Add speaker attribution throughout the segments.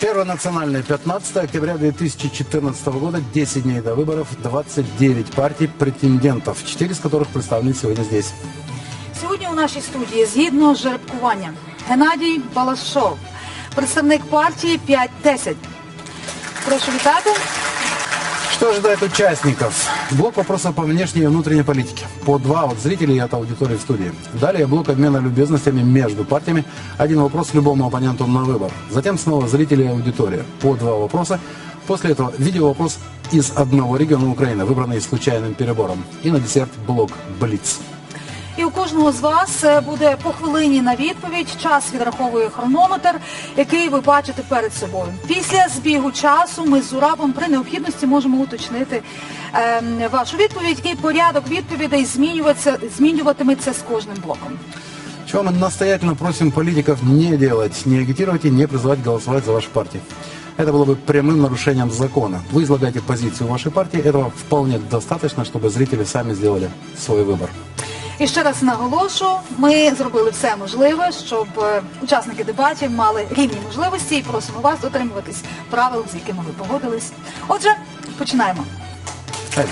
Speaker 1: Первое национальное 15 октября 2014 года, 10 дней до выборов, 29 партий претендентов, 4 из которых представлены сегодня здесь.
Speaker 2: Сьогодні у нашій студії згідно з жеребкуванням Геннадій Балашов, представник партії 5-10. Прошу вітати.
Speaker 1: Что ожидает участников? Блок вопросов по внешней и внутренней политике. По два от зрителей и от аудитории в студии. Далее блок обмена любезностями между партиями. Один вопрос любому оппоненту на выбор. Затем снова зрители и аудитория. По два вопроса. После этого видео-вопрос из одного региона Украины, выбранный случайным перебором. И на десерт блок «Блиц».
Speaker 2: І у кожного з вас е, буде по хвилині на відповідь. Час відраховує хронометр, який ви бачите перед собою. Після збігу часу ми з Зурабом при необхідності можемо уточнити ем, вашу відповідь, і порядок відповідей змінюватися, змінюватиметься з кожним блоком.
Speaker 1: Чего мы настоятельно просим политиков не делать, не агитировать и не призывать голосовать за ваши партии. Это было бы прямым нарушением закона. Вы излагаете позицию вашей партии, этого вполне достаточно, чтобы зрители сами сделали свой выбор.
Speaker 2: І ще раз наголошу, ми зробили все можливе, щоб е, учасники дебатів мали рівні можливості і просимо вас дотримуватись правил, з якими ви погодились. Отже, починаємо.
Speaker 1: Эль.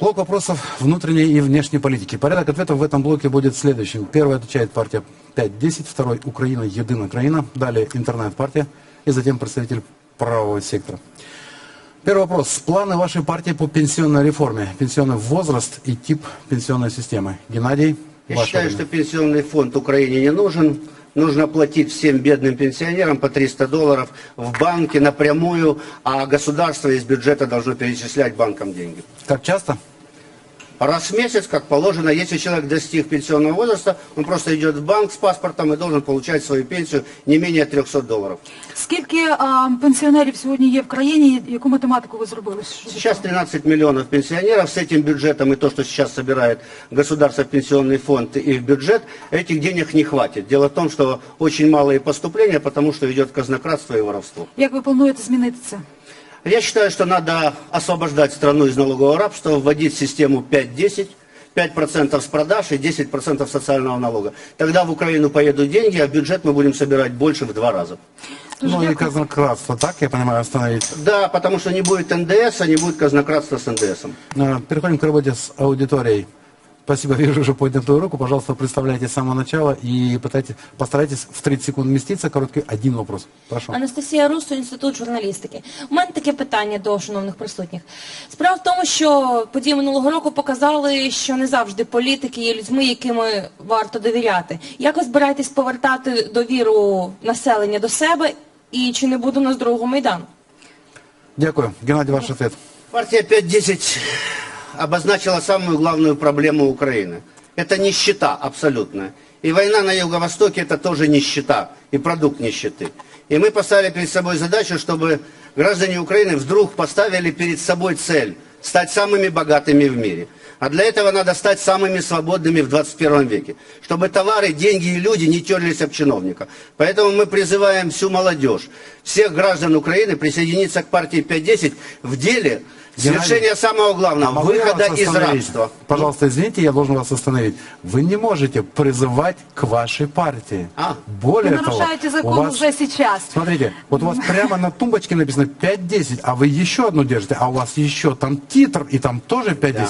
Speaker 1: Блок вопросов внутренней и внешней политики. Порядок ответов в этом блоке будет следующим. Первый отвечает партия 5-10, второй Украина, Единая Украина, далее интернет-партия и затем представитель правого сектора. Первый вопрос. Планы вашей партии по пенсионной реформе, пенсионный возраст и тип пенсионной системы. Геннадий,
Speaker 3: Я считаю,
Speaker 1: время.
Speaker 3: что пенсионный фонд Украине не нужен. Нужно платить всем бедным пенсионерам по 300 долларов в банке напрямую, а государство из бюджета должно перечислять банкам деньги.
Speaker 1: Как часто?
Speaker 3: Раз в месяц, как положено, если человек достиг пенсионного возраста, он просто идет в банк с паспортом и должен получать свою пенсию не менее 300 долларов.
Speaker 2: Скільки а, пенсіонерів сьогодні є в країні? Яку математику ви зробили? Що
Speaker 3: Сейчас 13 миллионов пенсионеров с этим бюджетом и то, что сейчас собирает государство в пенсионный фонд и в бюджет, этих денег не хватит. Дело в том, что очень малые поступления, потому что идет казнократство и воровство.
Speaker 2: Як ви плануєте змінити це?
Speaker 3: Я считаю, что надо освобождать страну из налогового рабства, вводить систему 5-10, 5% с продаж и 10% социального налога. Тогда в Украину поедут деньги, а бюджет мы будем собирать больше в два раза.
Speaker 1: Ну и казнократство, так я понимаю, остановить.
Speaker 3: Да, потому что не будет НДС, а не будет казнократства с НДСом.
Speaker 1: Э, Переходим к работе с аудиторией. Спасибо, вижу уже поднятую руку. Пожалуйста, представляйте с самого начала и пытайтесь, постарайтесь в 30 секунд вместиться. Короткий один вопрос. Прошу.
Speaker 4: Анастасія Русу, інститут журналістики. У мене таке питання до шановних присутніх. Справа в тому, що події минулого року показали, що не завжди політики є людьми, якими варто довіряти. Як ви збираєтесь повертати довіру населення до себе, і чи не буде у нас другого майдану?
Speaker 1: Дякую. Геннадий, ваш ответ.
Speaker 3: Партия 5-10 обозначила самую главную проблему Украины. Это нищета абсолютная. И война на Юго-Востоке это тоже нищета и продукт нищеты. И мы поставили перед собой задачу, чтобы граждане Украины вдруг поставили перед собой цель стать самыми богатыми в мире. А для этого надо стать самыми свободными в 21 веке. Чтобы товары, деньги и люди не терлись об чиновника. Поэтому мы призываем всю молодежь, всех граждан Украины присоединиться к партии 5-10 в деле Совершения самого главного,
Speaker 1: А
Speaker 3: выхода из рабства.
Speaker 1: Пожалуйста, извините, я должен вас остановить. Вы не можете призывать к вашей партии.
Speaker 3: А.
Speaker 1: Более
Speaker 2: Ви
Speaker 1: того,
Speaker 2: нарушаєте
Speaker 1: у
Speaker 2: закон
Speaker 1: вас...
Speaker 2: вже сейчас.
Speaker 1: Смотрите, вот у вас прямо на тумбочке написано 5-10, а вы еще одну держите, а у вас еще там титр, и там тоже 5-10.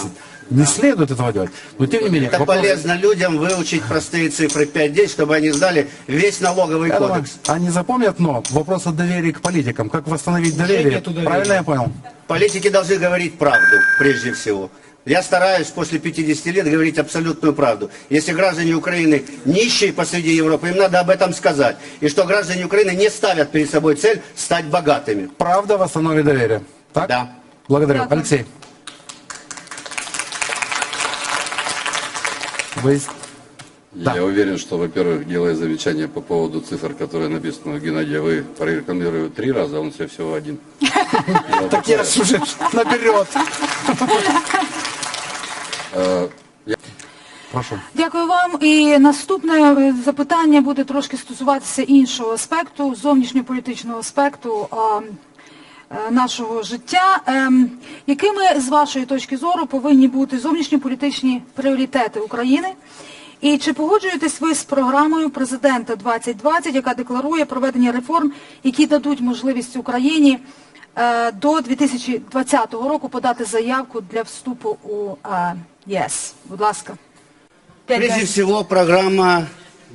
Speaker 1: Не следует этого делать. Но тем не менее,
Speaker 3: Это
Speaker 1: вопрос-
Speaker 3: полезно людям выучить простые цифры 5-10, чтобы они знали весь налоговый
Speaker 1: Я думаю,
Speaker 3: кодекс.
Speaker 1: они запомнят, но вопрос о доверии к политикам. Как восстановить доверие? Правильно я понял?
Speaker 3: Политики должны говорить правду, прежде всего. Я стараюсь после 50 лет говорить абсолютную правду. Если граждане Украины нищие посреди Европы, им надо об этом сказать. И что граждане Украины не ставят перед собой цель стать богатыми.
Speaker 1: Правда восстановит доверие. Так?
Speaker 3: Да.
Speaker 1: Благодарю. Алексей. Вы... Да.
Speaker 5: Я уверен, что, во-первых, делая замечание по поводу цифр, которые написаны у Геннадия, вы прорекламируете три раза, а он все всего один. Дело
Speaker 1: Так я
Speaker 5: такое.
Speaker 1: ж уже наперед. Прошу.
Speaker 2: Дякую вам. І наступне е, запитання буде трошки стосуватися іншого аспекту, зовнішньополітичного аспекту а, е, Нашого життя. Ем, Якими з вашої точки зору, повинні бути зовнішньополітичні пріоритети України? І чи погоджуєтесь ви з програмою президента 2020, яка декларує проведення реформ, які дадуть можливість Україні е, до 2020 року подати заявку для вступу у е, ЄС? Будь ласка.
Speaker 3: Прежде всего, программа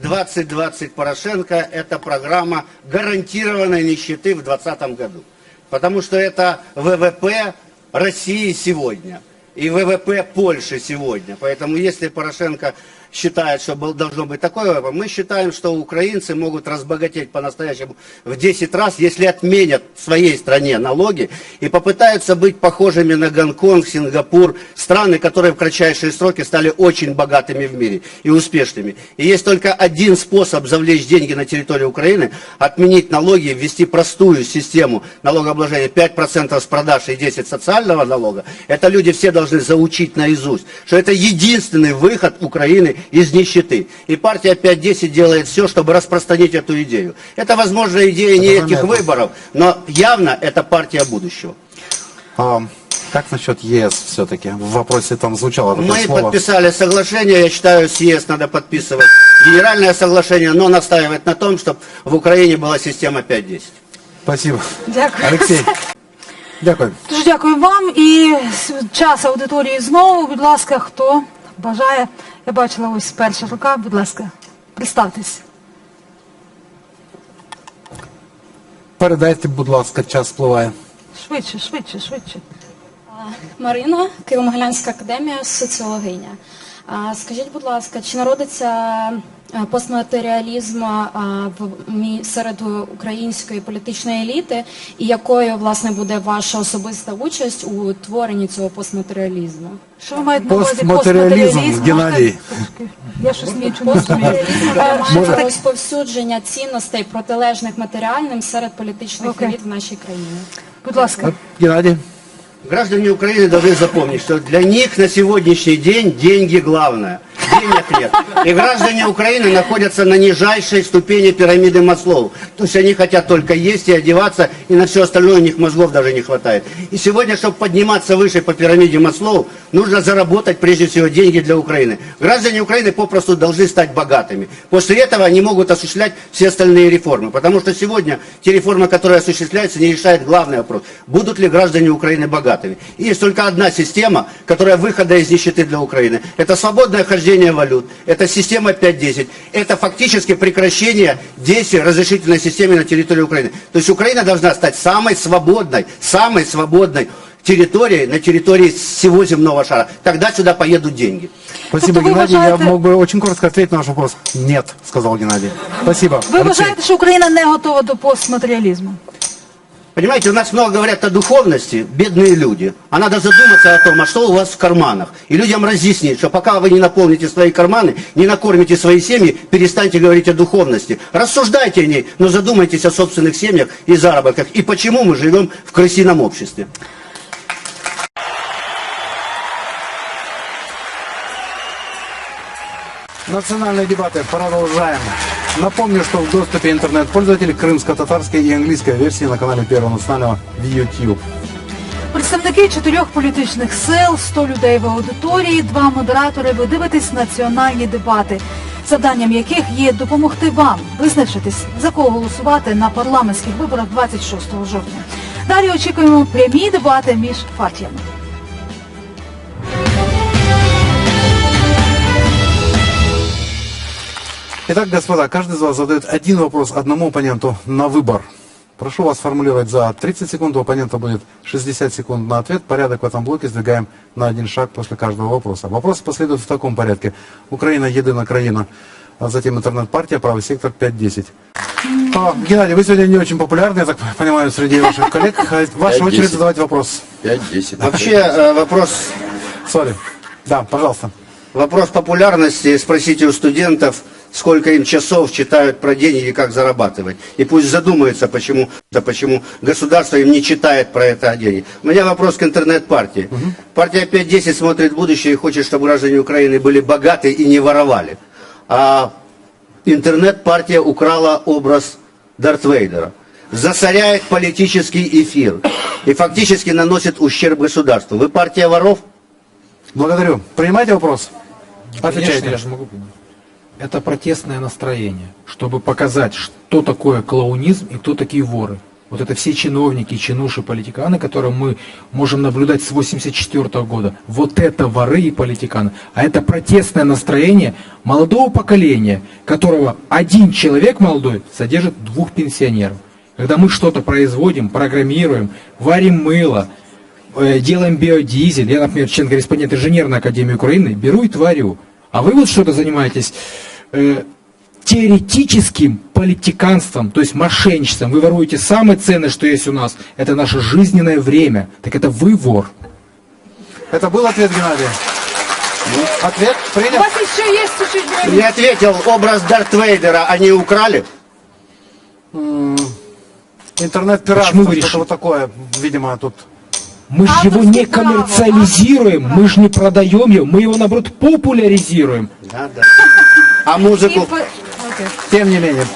Speaker 3: 2020 Порошенко – это программа гарантированной нищеты в 2020 году. Потому что это ВВП России сегодня и ВВП Польши сегодня. Поэтому если Порошенко считает, что должно быть такое ВВП, мы считаем, что украинцы могут разбогатеть по-настоящему в 10 раз, если отменят в своей стране налоги и попытаются быть похожими на Гонконг, Сингапур, страны, которые в кратчайшие сроки стали очень богатыми в мире и успешными. И есть только один способ завлечь деньги на территорию Украины, отменить налоги, ввести простую систему налогообложения 5% с продаж и 10% социального налога. Это люди все должны заучить наизусть, что это единственный выход Украины из нищеты. И партия 5-10 делает все, чтобы распространить эту идею. Это, возможно, идея не
Speaker 1: Это
Speaker 3: этих
Speaker 1: заметно.
Speaker 3: выборов, но явно это партия будущего.
Speaker 1: А, как насчет ЕС все-таки? В вопросе там звучало такое
Speaker 3: Мы
Speaker 1: слово.
Speaker 3: подписали соглашение, я считаю, с ЕС надо подписывать генеральное соглашение, но настаивать на том, чтобы в Украине была система 5-10.
Speaker 1: Спасибо.
Speaker 2: Дякую.
Speaker 1: Алексей. Дякую.
Speaker 2: Дуже дякую вам і с- час аудиторії знову. Будь ласка, хто бажає. Я бачила ось перша рука, будь ласка, представтесь.
Speaker 1: Передайте, будь ласка, час впливає.
Speaker 2: Швидше, швидше, швидше.
Speaker 6: Марина, Києво-Могилянська академія, соціологиня. Скажіть, будь ласка, чи народиться е, постматеріалізм а, в мі- серед української політичної еліти, і якою власне буде ваша особиста участь у творенні цього постматеріалізму?
Speaker 2: Що ви маєте на увазі
Speaker 1: Постматеріалізм? Геннадій.
Speaker 2: Я щось.
Speaker 6: Постматеріалізм
Speaker 2: Е,
Speaker 6: має розповсюдження цінностей протилежних матеріальним серед політичних еліт в нашій країні.
Speaker 2: Будь ласка.
Speaker 1: Геннадій.
Speaker 3: Граждане Украины должны запомнить, что для них на сегодняшний день деньги главное. Денег нет. И граждане Украины находятся на нижайшей ступени пирамиды Маслоу. То есть они хотят только есть и одеваться, и на все остальное у них мозгов даже не хватает. И сегодня, чтобы подниматься выше по пирамиде Маслоу, нужно заработать прежде всего деньги для Украины. Граждане Украины попросту должны стать богатыми. После этого они могут осуществлять все остальные реформы. Потому что сегодня те реформы, которые осуществляются, не решают главный вопрос. Будут ли граждане Украины богатыми? И есть только одна система, которая выхода из нищеты для Украины. Это свободное хождение валют. Это система 5.10. Это фактически прекращение действия разрешительной системы на территории Украины. То есть Украина должна стать самой свободной, самой свободной территорией на территории всего земного шара. Тогда сюда поедут деньги.
Speaker 1: Спасибо,
Speaker 2: Тобто ви
Speaker 1: Геннадий. Я
Speaker 2: вважаєте-
Speaker 1: мог бы очень коротко ответить на ваш вопрос. Нет, сказал Геннадий. Спасибо.
Speaker 2: Ви
Speaker 1: Алексей.
Speaker 2: вважаєте, що Україна не готова до постматеріалізму?
Speaker 3: Понимаете, у нас много говорят о духовности, бедные люди. А надо задуматься о том, а что у вас в карманах. И людям разъяснить, что пока вы не наполните свои карманы, не накормите свои семьи, перестаньте говорить о духовности. Рассуждайте о ней, но задумайтесь о собственных семьях и заработках. И почему мы живем в крысином обществе.
Speaker 1: Национальные дебаты продолжаем. Напомню, что в доступе интернет-пользователей крымско-татарской и английской версии на канале Первого национального в YouTube.
Speaker 2: Представники чотирьох політичних сил, 100 людей в аудиторії, два модератори. Ви дивитесь національні дебати, завданням яких є допомогти вам визначитись, за кого голосувати на парламентських виборах 26 жовтня. Далі очікуємо прямі дебати між партіями.
Speaker 1: Итак, господа, каждый из вас задает один вопрос одному оппоненту на выбор. Прошу вас формулировать за 30 секунд, у оппонента будет 60 секунд на ответ. Порядок в этом блоке сдвигаем на один шаг после каждого вопроса. Вопросы последуют в таком порядке. Украина, едина краина, а затем интернет-партия, правый сектор 5-10. А, Геннадий, вы сегодня не очень популярны, я так понимаю, среди ваших коллег. А, Ваша
Speaker 5: 5-10.
Speaker 1: очередь задавать вопрос.
Speaker 5: 5-10.
Speaker 3: Вообще э, вопрос,
Speaker 1: Сори. Да, пожалуйста.
Speaker 3: вопрос популярности. Спросите у студентов, сколько им часов читают про деньги и как зарабатывать. И пусть задумаются, почему, да почему государство им не читает про это деньги. У меня вопрос к интернет-партии. Партия 5.10 смотрит в будущее и хочет, чтобы граждане Украины были богаты и не воровали. А интернет-партия украла образ Дарт Вейдера. засоряет политический эфир и фактически наносит ущерб государству. Вы партия воров?
Speaker 1: Благодарю. Принимаете вопрос?
Speaker 7: Конечно,
Speaker 1: Отвечайте.
Speaker 7: я же могу принять. Это протестное настроение, чтобы показать, что такое клоунизм и кто такие воры. Вот это все чиновники, чинуши, политиканы, которые мы можем наблюдать с 84 года. Вот это воры и политиканы. А это протестное настроение молодого поколения, которого один человек молодой содержит двух пенсионеров. Когда мы что-то производим, программируем, варим мыло, э, делаем биодизель, я, например, член-корреспондент инженерной академии Украины, беру и творю. А вы вот что-то занимаетесь э, теоретическим политиканством, то есть мошенничеством. Вы воруете самое ценное, что есть у нас, это наше жизненное время. Так это вы вор.
Speaker 1: Это был ответ, Геннадий? Ответ
Speaker 2: У
Speaker 1: принят?
Speaker 2: вас еще есть чуть-чуть времени.
Speaker 3: Не ответил, образ Дарт Вейдера они украли?
Speaker 1: Интернет-пиратство,
Speaker 7: Почему вы
Speaker 1: что-то
Speaker 7: решили?
Speaker 1: вот такое, видимо, тут.
Speaker 7: Мы же его
Speaker 2: Авторские
Speaker 7: не коммерциализируем, мы же не продаем его, мы его, наоборот, популяризируем.
Speaker 3: Да, да. А
Speaker 2: Окей.
Speaker 1: Тем не менее,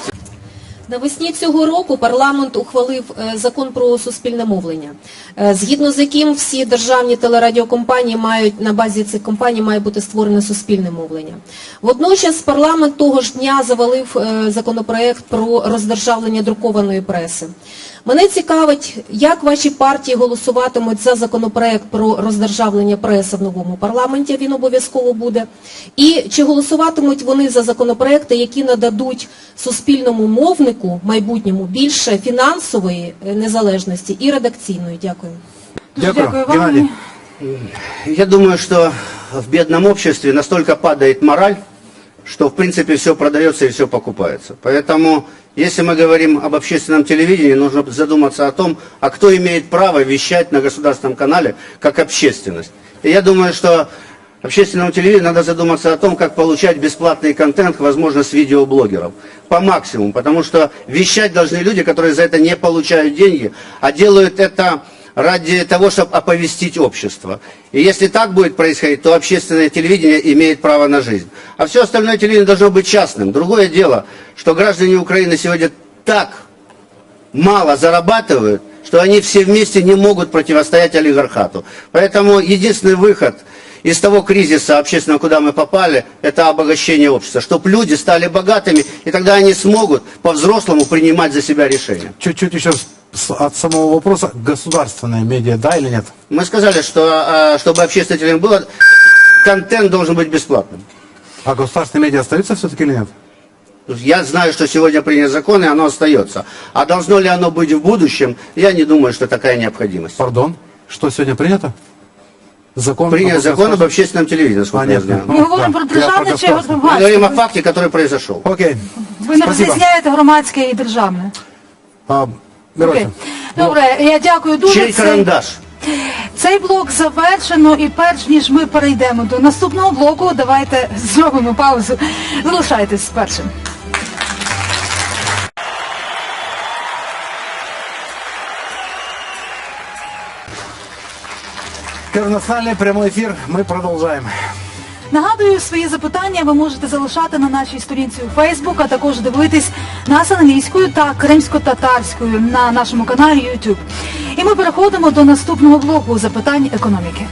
Speaker 8: Навесні цього року парламент ухвалив е, закон про суспільне мовлення, е, згідно з яким всі державні телерадіокомпанії мають на базі цих компаній має бути створене суспільне мовлення. Водночас парламент того ж дня завалив е, законопроект про роздержавлення друкованої преси. Мене цікавить, як ваші партії голосуватимуть за законопроект про роздержавлення преси в новому парламенті, він обов'язково буде. І чи голосуватимуть вони за законопроекти, які нададуть суспільному мовнику майбутньому більше фінансової е, незалежності і редакційної? Дякую.
Speaker 1: Дякую.
Speaker 2: дякую вам.
Speaker 1: Геннадій.
Speaker 3: Я думаю, что в бедном обществе настолько падает мораль, что в принципе все продается и все покупается. Поэтому, если мы говорим об общественном телевидении, нужно задуматься о том, а кто имеет право вещать на государственном канале как общественность. И я думаю, что общественному телевидению надо задуматься о том, как получать бесплатный контент, возможно, с видеоблогеров. По максимуму. Потому что вещать должны люди, которые за это не получают деньги, а делают это ради того, чтобы оповестить общество. И если так будет происходить, то общественное телевидение имеет право на жизнь. А все остальное телевидение должно быть частным. Другое дело, что граждане Украины сегодня так мало зарабатывают, что они все вместе не могут противостоять олигархату. Поэтому единственный выход из того кризиса общественного, куда мы попали, это обогащение общества. Чтобы люди стали богатыми, и тогда они смогут по-взрослому принимать за себя решения.
Speaker 1: чуть-чуть еще от самого вопроса, государственная медиа, да или нет?
Speaker 3: Мы сказали, что э, чтобы общественное телевидение было, контент должен быть бесплатным.
Speaker 1: А государственные медиа остаются все-таки или нет?
Speaker 3: Я знаю, что сегодня принят закон, и оно остается. А должно ли оно быть в будущем, я не думаю, что такая необходимость.
Speaker 1: Пардон, что сегодня принято? Закон
Speaker 3: Принят
Speaker 1: о
Speaker 3: закон об
Speaker 1: государственном-
Speaker 3: общественном телевидении, насколько
Speaker 1: А,
Speaker 3: я
Speaker 1: нет,
Speaker 3: знаю.
Speaker 1: нет.
Speaker 2: Ми говоримо
Speaker 1: Да,
Speaker 2: про
Speaker 1: я
Speaker 2: державне
Speaker 1: про
Speaker 2: чи
Speaker 1: государственне.
Speaker 3: Мы говорим о
Speaker 2: громадське?
Speaker 3: факте, который произошел.
Speaker 1: Окей.
Speaker 2: Ви не
Speaker 1: Спасибо.
Speaker 2: розрізняєте громадське і державне.
Speaker 1: А,
Speaker 2: Окей.
Speaker 1: Мирося,
Speaker 2: Добре, я дякую дуже.
Speaker 3: Чей
Speaker 2: Цей-
Speaker 3: карандаш?
Speaker 2: Цей блок завершено, і перш ніж ми перейдемо до наступного блоку, давайте зробимо паузу. Залишайтесь з першим.
Speaker 1: Первый национальный прямой эфир. Мы продолжаем.
Speaker 2: Нагадую, свої запитання ви можете залишати на нашій сторінці у Фейсбук, а також дивитись нас англійською та кримсько-татарською на нашому каналі YouTube. І ми переходимо до наступного блоку запитань економіки.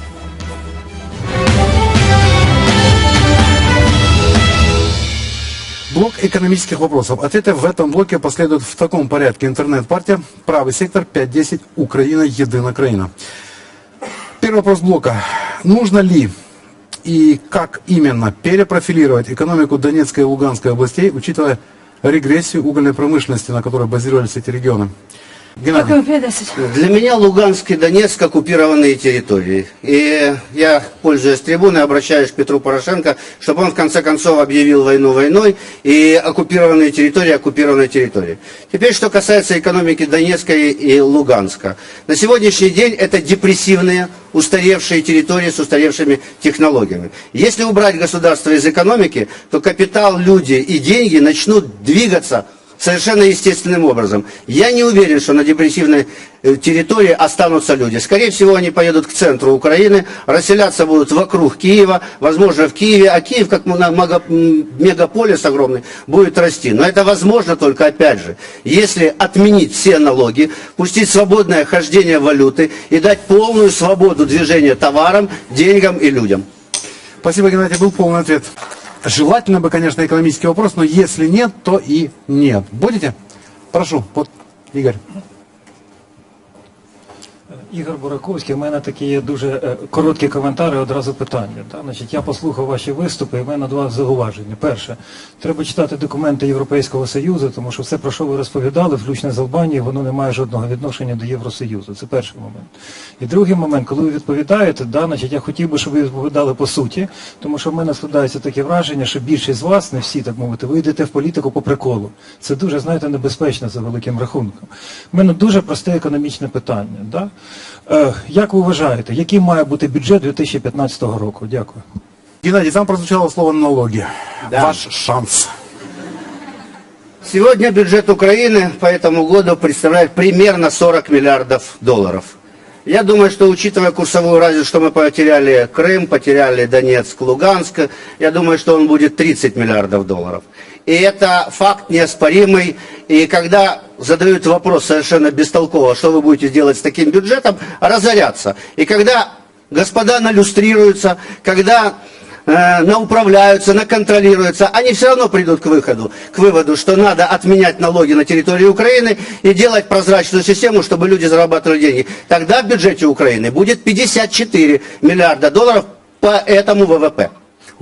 Speaker 1: Блок экономических вопросов. Ответы в этом блоке последуют в таком порядке. Интернет-партия, правый сектор, 5.10, Украина, Единая Украина. Первый вопрос блока. Нужно ли и как именно перепрофилировать экономику Донецкой и Луганской областей, учитывая регрессию угольной промышленности, на которой базировались эти регионы? Геннадий.
Speaker 2: Дякую, 50.
Speaker 3: Для меня Луганск и Донецк оккупированные территории. И я, пользуясь трибуной, обращаюсь к Петру Порошенко, чтобы он в конце концов объявил войну войной и оккупированные территории оккупированной территорией. Теперь, что касается экономики Донецка и Луганска. На сегодняшний день это депрессивные, устаревшие территории с устаревшими технологиями. Если убрать государство из экономики, то капитал, люди и деньги начнут двигаться совершенно естественным образом. Я не уверен, что на депрессивной э, территории останутся люди. Скорее всего, они поедут к центру Украины, расселяться будут вокруг Киева, возможно, в Киеве, а Киев, как мегаполис огромный, будет расти. Но это возможно только, опять же, если отменить все налоги, пустить свободное хождение валюты и дать полную свободу движения товарам, деньгам и людям.
Speaker 1: Спасибо, Геннадий, был полный ответ. Желательно бы, конечно, экономический вопрос, но если нет, то и нет. Будете? Прошу, вот, Игорь.
Speaker 9: Ігор Бураковський, у мене такі є дуже е, короткі коментарі, одразу питання. Та? Значить, я послухав ваші виступи, і в мене два зауваження. Перше, треба читати документи Європейського Союзу, тому що все, про що ви розповідали, включно з Албанією, воно не має жодного відношення до Євросоюзу. Це перший момент. І другий момент, коли ви відповідаєте, да, значить, я хотів би, щоб ви відповідали по суті, тому що в мене складається таке враження, що більшість з вас, не всі, так мовити, ви йдете в політику по приколу. Це дуже, знаєте, небезпечно за великим рахунком. У мене дуже просте економічне питання. Да? Як ви вважаєте, який має бути бюджет 2015 року? Дякую.
Speaker 1: Геннадий, там прозвучало слово налоги.
Speaker 3: Да.
Speaker 1: Ваш шанс.
Speaker 3: Сегодня бюджет Украины по этому году представляет примерно 40 миллиардов долларов. Я думаю, что учитывая курсовую разницу, что мы потеряли Крым, потеряли Донецк, Луганск, я думаю, что он будет 30 миллиардов долларов. И это факт неоспоримый. И когда задают вопрос совершенно бестолково, что вы будете делать с таким бюджетом, разоряться. И когда господа налюстрируются, когда э, науправляются, наконтролируются, они все равно придут к выходу, к выводу, что надо отменять налоги на территории Украины и делать прозрачную систему, чтобы люди зарабатывали деньги. Тогда в бюджете Украины будет 54 миллиарда долларов по этому ВВП.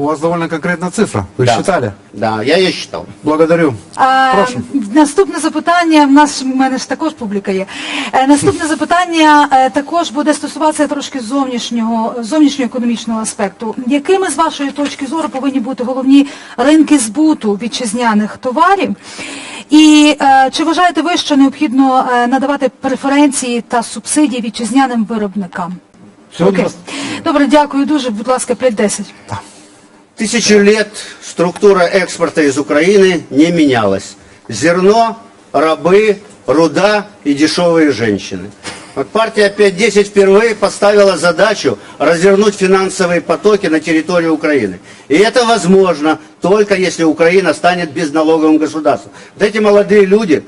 Speaker 1: У вас довольно конкретная цифра. Вы
Speaker 3: Да.
Speaker 1: считали?
Speaker 3: Да, я ее считал.
Speaker 1: Благодарю.
Speaker 2: Е,
Speaker 1: Прошу.
Speaker 2: Наступне запитання, в нас в мене ж також публіка є. Е, наступне запитання е, також буде стосуватися трошки зовнішнього, зовнішнього економічного аспекту. Якими з вашої точки зору повинні бути головні ринки збуту вітчизняних товарів? І е, чи вважаєте ви, що необхідно е, надавати преференції та субсидії вітчизняним виробникам? Окей. Добре, дякую дуже. Будь ласка, 5-10.
Speaker 3: Тысячу лет структура экспорта из Украины не менялась. Зерно, рабы, руда и дешевые женщины. Вот партия 5-10 впервые поставила задачу развернуть финансовые потоки на территории Украины. И это возможно только если Украина станет безналоговым государством. Вот эти молодые люди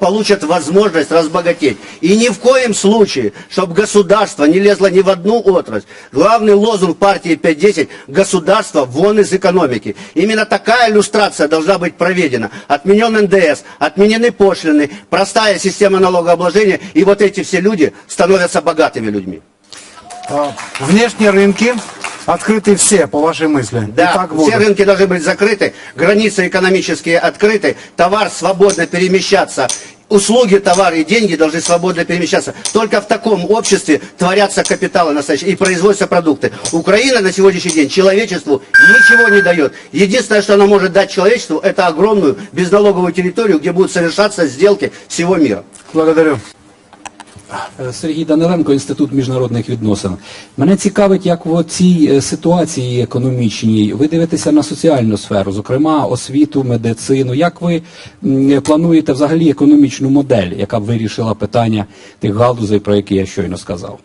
Speaker 3: получат возможность разбогатеть. И ни в коем случае, чтобы государство не лезло ни в одну отрасль. Главный лозунг партии 5-10 – государство вон из экономики. Именно такая иллюстрация должна быть проведена. Отменен НДС, отменены пошлины, простая система налогообложения. И вот эти все люди становятся богатыми людьми.
Speaker 1: А, Внешние рынки открыты все, по вашей мысли.
Speaker 3: Да, все рынки должны быть закрыты, границы экономические открыты, товар свободно перемещаться, услуги, товары и деньги должны свободно перемещаться. Только в таком обществе творятся капиталы настоящие и производятся продукты. Украина на сегодняшний день человечеству ничего не дает. Единственное, что она может дать человечеству, это огромную безналоговую территорию, где будут совершаться сделки всего мира.
Speaker 1: Благодарю.
Speaker 10: Е, Сергій Даниленко, Інститут міжнародних відносин. Мене цікавить, як в цій е, ситуації економічній ви дивитеся на соціальну сферу, зокрема освіту, медицину. Як ви плануєте взагалі економічну модель, яка б вирішила питання тих галузей, про які я щойно сказав?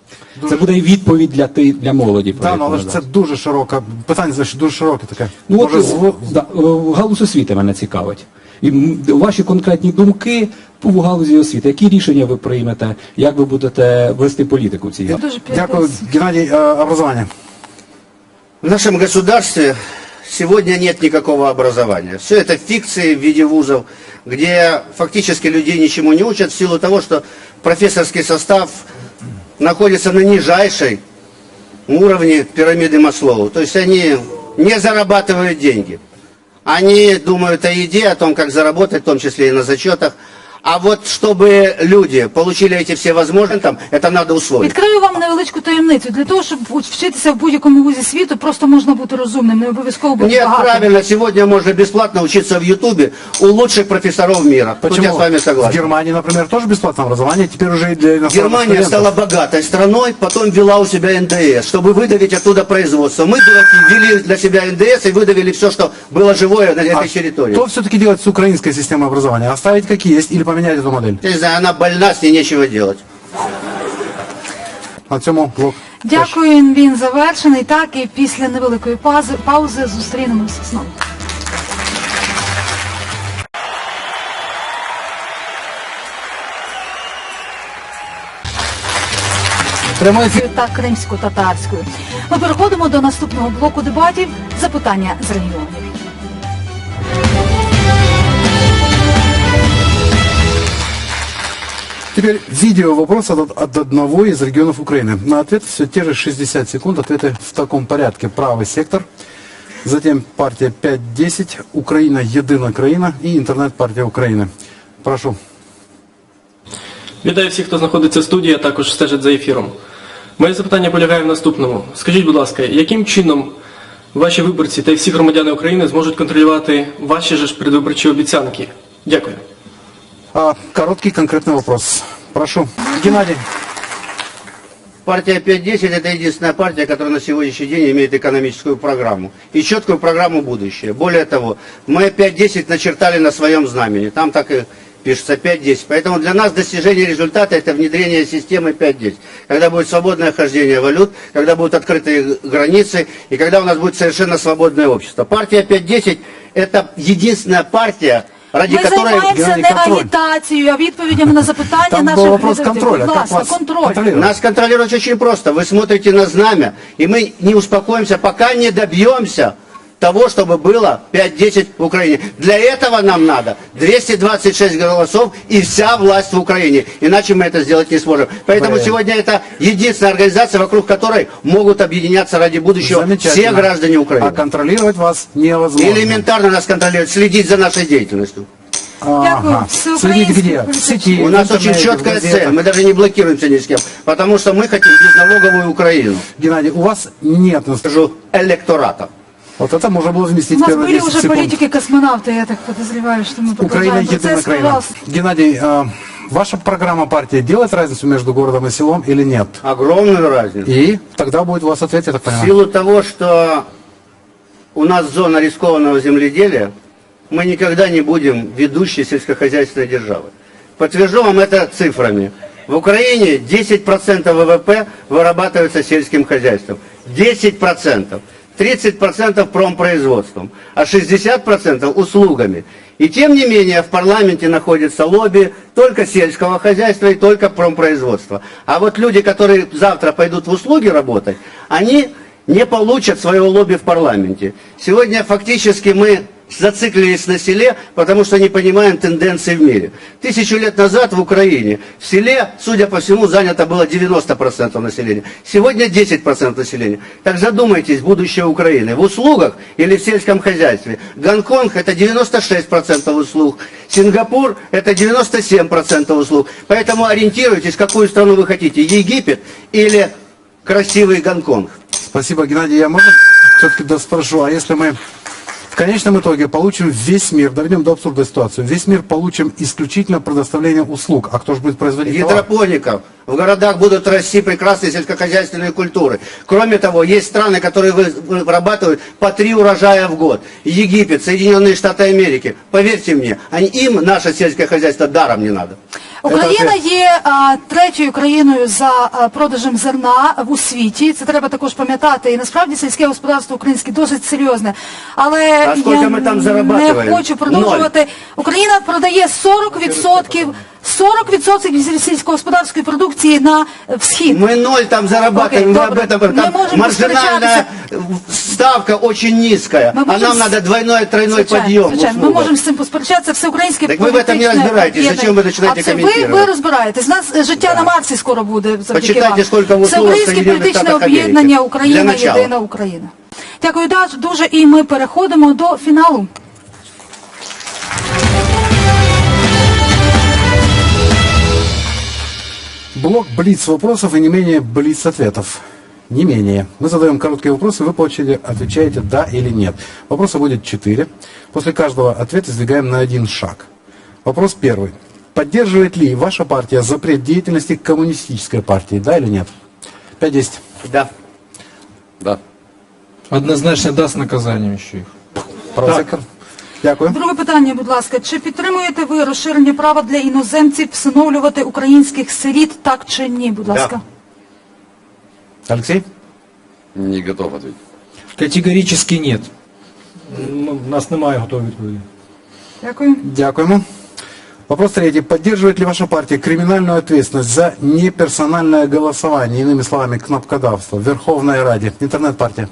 Speaker 10: Це буде і відповідь для ти для молоді. Про
Speaker 1: Да, ну, але ж це дуже широке питання, дуже широке таке.
Speaker 10: Ну от
Speaker 1: Може, зво-
Speaker 10: да, е, галузь освіти мене цікавить. І м, ваші конкретні думки по галузі освіти. Які рішення ви приймете? Як ви будете вести політику в цій галузі?
Speaker 2: Дуже
Speaker 1: Дякую,
Speaker 2: 5-10.
Speaker 1: Геннадий, э, образование.
Speaker 3: В нашем государстве сегодня нет никакого образования. Все это фикции в виде вузов, где фактически людей ничему не учат в силу того, что профессорский состав находится на нижайшей уровне пирамиды Маслоу. То есть они не зарабатывают деньги. Они думают о еде, о том, как заработать, в том числе и на зачетах. А вот чтобы люди получили эти все возможности, там, это надо усвоить.
Speaker 2: Відкрию вам невеличку таємницю. Для того, щоб вчитися в будь-якому вузі світу, просто можна бути розумним, не обов'язково бути
Speaker 3: Нет,
Speaker 2: багатим.
Speaker 3: правильно, сегодня можно бесплатно учиться в Ютубе у лучших профессоров мира. Тут я с вами
Speaker 1: В
Speaker 3: согласен.
Speaker 1: Германии, например, тоже бесплатное образование, теперь уже и для иностранных
Speaker 3: Германия
Speaker 1: студентов.
Speaker 3: стала богатой страной, потом ввела у себя НДС, чтобы выдавить оттуда производство. Мы, дураки, ввели для себя НДС и выдавили все, что было живое на этой
Speaker 1: А
Speaker 3: территории.
Speaker 1: Что все-таки делать с украинской системой образования? Оставить как есть или поменять эту модель?
Speaker 3: Не знаю, она больна, с ней нечего делать.
Speaker 1: На цьому блок.
Speaker 2: Дякую, він завершений. Так, і після невеликої паузи, паузи зустрінемося знову.
Speaker 1: Прямой ефір.
Speaker 2: та кримсько-татарською. Ми переходимо до наступного блоку дебатів. Запитання з регіонів.
Speaker 1: Теперь видео вопрос от, от одного из регионов Украины. На ответ все те же 60 секунд. Ответы в таком порядке. Правый сектор, затем партия 5-10, Украина, Едина Країна и интернет-партия Украины. Прошу.
Speaker 11: Вітаю всіх, хто знаходиться в студії, а також стежить за ефіром. Моє запитання полягає в наступному. Скажіть, будь ласка, яким чином ваші виборці та й всі громадяни України зможуть контролювати ваші же ж предвиборчі обіцянки? Дякую.
Speaker 1: А, короткий конкретный вопрос. Прошу. Геннадий.
Speaker 3: Партия 5-10 это единственная партия, которая на сегодняшний день имеет экономическую программу и четкую программу будущее. Более того, мы 5-10 начертали на своем знамени. Там так и пишется 5-10. Поэтому для нас достижение результата это внедрение системы 5-10. Когда будет свободное хождение валют, когда будут открытые границы и когда у нас будет совершенно свободное общество. Партия 5-10 это единственная партия, ради
Speaker 2: Ми
Speaker 3: которой...
Speaker 2: займаємося
Speaker 1: Геннадій,
Speaker 2: не
Speaker 1: контроль.
Speaker 2: агітацією, а відповідями на запитання
Speaker 1: Там
Speaker 2: наших
Speaker 1: был вопрос
Speaker 2: глядачів.
Speaker 1: контроля.
Speaker 2: Будь
Speaker 1: Как
Speaker 2: ласка,
Speaker 1: вас
Speaker 2: контроль.
Speaker 1: контролировать?
Speaker 3: Нас контролировать очень просто. Вы смотрите на знамя, и мы не успокоимся, пока не добьемся того, чтобы было 5-10 в Украине. Для этого нам надо 226 голосов и вся власть в Украине. Иначе мы это сделать не сможем. Поэтому
Speaker 1: Блин.
Speaker 3: сегодня это единственная организация, вокруг которой могут объединяться ради будущего все граждане
Speaker 1: А
Speaker 3: Украины.
Speaker 1: контролировать вас невозможно.
Speaker 3: Элементарно нас контролировать, следить за нашей деятельностью.
Speaker 1: Ага. Следите где? В сети,
Speaker 3: У нас очень четкая
Speaker 1: газетах.
Speaker 3: цель. Мы даже не блокируемся ни с кем. Потому что мы хотим безналоговую Украину.
Speaker 1: Геннадий, у вас нет
Speaker 3: Скажу, электората.
Speaker 1: Вот это можно было
Speaker 2: У
Speaker 1: вместить
Speaker 2: нас
Speaker 1: первые
Speaker 2: были
Speaker 1: 10
Speaker 2: уже
Speaker 1: секунд.
Speaker 2: политики-космонавты, я так подозреваю, что мы
Speaker 1: Украина единая.
Speaker 2: Пожалуйста.
Speaker 1: Геннадий, а, ваша программа партии делает разницу между городом и селом или нет?
Speaker 3: Огромную разницу.
Speaker 1: И тогда будет у вас ответ, я так
Speaker 3: В
Speaker 1: понимаю.
Speaker 3: силу того, что у нас зона рискованного земледелия, мы никогда не будем ведущей сельскохозяйственной державой. Подтвержу вам это цифрами. В Украине 10% ВВП вырабатывается сельским хозяйством. 10%. 30% промпроизводством, а 60% услугами. И тем не менее в парламенте находится лобби только сельского хозяйства и только промпроизводства. А вот люди, которые завтра пойдут в услуги работать, они не получат своего лобби в парламенте. Сегодня фактически мы зациклились на селе, потому что не понимаем тенденции в мире. Тысячу лет назад в Украине в селе, судя по всему, занято было 90% населения. Сегодня 10% населения. Так задумайтесь, будущее Украины. В услугах или в сельском хозяйстве. Гонконг это 96% услуг. Сингапур это 97% услуг. Поэтому ориентируйтесь, какую страну вы хотите. Египет или красивый Гонконг.
Speaker 1: Спасибо, Геннадий. Я можно все-таки да спрошу, а если мы в конечном итоге получим весь мир, доведем до абсурда ситуацию, весь мир получим исключительно предоставление услуг, а кто же будет производить
Speaker 3: гидропоников. В городах будут расти прекрасные сельскохозяйственные культуры. Кроме того, есть страны, которые вы- вырабатывают по три урожая в год. Египет, Соединенные Штаты Америки. Поверьте мне, им наше сельское хозяйство даром не надо.
Speaker 2: Україна є а, третьою країною за а, продажем зерна в у світі. Це треба також пам'ятати. І насправді сільське господарство українське досить серйозне. Але
Speaker 3: А скільки
Speaker 2: я
Speaker 3: ми там
Speaker 2: не
Speaker 3: зарабатуємо?
Speaker 2: хочу продовжувати. Україна продає 40% 40% сільськогосподарської продукції на е, в схід.
Speaker 3: Мы ноль там зарабатываем,
Speaker 2: Окей,
Speaker 3: вы
Speaker 2: добре.
Speaker 3: об этом
Speaker 2: Ми
Speaker 3: там
Speaker 2: можемо
Speaker 3: маржинальная ставка очень низкая, а нам
Speaker 2: с-
Speaker 3: надо двойной, тройной
Speaker 2: Звичайно,
Speaker 3: подъем.
Speaker 2: звичайно. Ми
Speaker 3: услугах.
Speaker 2: можемо з цим посперечатися. Всеукраїнське
Speaker 3: Так ви в этом не
Speaker 2: політичне
Speaker 3: розбираєтесь.
Speaker 2: об'єднання.
Speaker 3: Зачем ви починаєте
Speaker 2: А це ви,
Speaker 3: коментувати?
Speaker 2: ви розбираєтесь. У нас е, життя на Марсі скоро буде завдяки
Speaker 3: Почитайте,
Speaker 2: вам.
Speaker 3: скільки в
Speaker 2: Всеукраїнське політичне
Speaker 3: Штатах Америки.
Speaker 2: об'єднання
Speaker 3: Для
Speaker 2: Україна
Speaker 3: начала.
Speaker 2: єдина Україна. Дякую дуже. І ми переходимо до фіналу.
Speaker 1: Блок блиц вопросов и не менее блиц ответов. Не менее. Мы задаем короткие вопросы, вы по очереди отвечаете да или нет. Вопросов будет четыре. После каждого ответа сдвигаем на один шаг. Вопрос первый. Поддерживает ли ваша партия запрет деятельности коммунистической партии, да или нет? 5-10.
Speaker 3: Да.
Speaker 5: Да.
Speaker 7: Однозначно даст наказание еще их.
Speaker 1: Правий сектор. Дякую.
Speaker 2: Друге питання, будь ласка, чи підтримуєте ви розширення права для іноземців всиновлювати українських сиріт, так чи ні? Будь ласка.
Speaker 1: Алексей?
Speaker 5: Не готов ответить.
Speaker 7: Категорически нет.
Speaker 9: Ну, у нас немає готової відповіді.
Speaker 2: Дякую.
Speaker 1: Дякуємо. Вопрос третий. Поддерживает ли ваша партия криминальную ответственность за неперсональное голосование, иными словами, кнопкодавство в Верховной Раде? Интернет-партия.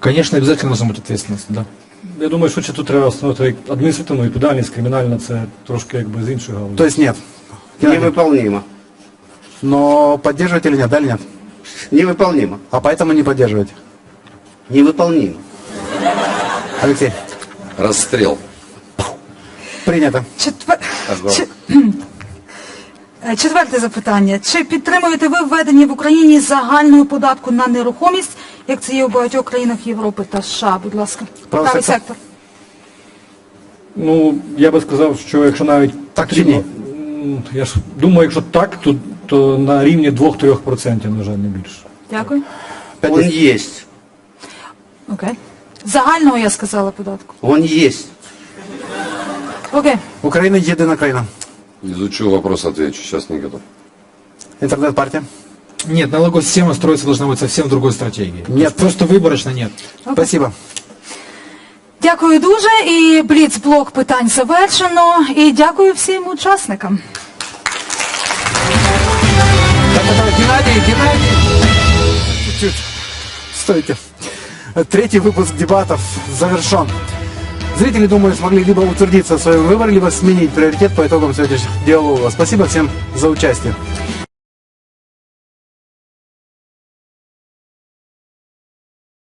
Speaker 7: Конечно, обязательно должна быть ответственность, да.
Speaker 9: Я думаю, що чи тут треба встановити адміністративну відповідальність, кримінальна, це трошки якби з іншої галузі.
Speaker 1: То есть нет. Геннадий,
Speaker 3: Невыполнимо.
Speaker 1: Но поддерживаете или нет? Да или нет?
Speaker 3: Невыполнимо.
Speaker 1: А поэтому не поддерживаете.
Speaker 3: Невыполнимо.
Speaker 1: Алексей,
Speaker 5: Расстрел.
Speaker 1: принято.
Speaker 2: Четвер...
Speaker 5: Ага.
Speaker 2: Чи- Е, Четверте запитання. Чи підтримуєте ви введення в Україні загального податку на нерухомість, як це є у багатьох країнах Європи та США? Будь ласка.
Speaker 1: Правий
Speaker 2: Правий
Speaker 1: сектор.
Speaker 2: сектор.
Speaker 9: Ну, я би сказав, що якщо навіть
Speaker 1: Так чи ні?
Speaker 9: М, Я ж думаю, якщо так, то, то на рівні 2-3%, на жаль, не більше.
Speaker 2: Дякую.
Speaker 3: Он есть.
Speaker 2: Окей. Загального я сказала податку.
Speaker 3: Он есть.
Speaker 2: Окей.
Speaker 1: Украина единая краина.
Speaker 5: Изучу вопрос, отвечу. Сейчас не готов.
Speaker 1: Интернет-партия.
Speaker 7: Нет, налоговая система строиться должна быть совсем в другой стратегии. То
Speaker 1: Нет.
Speaker 7: есть Просто выборочно нет.
Speaker 1: Спасибо.
Speaker 2: Дякую дуже. І бліц-блок питань завершено. І дякую всім учасникам.
Speaker 1: Это Геннадий, Геннадий. Чуть-чуть. Стойте. Третий выпуск дебатов завершен. Зрители, думаю, смогли либо утвердиться в своем выборе, либо сменить приоритет по итогам сегодняшних диалогов. Спасибо всем за участие.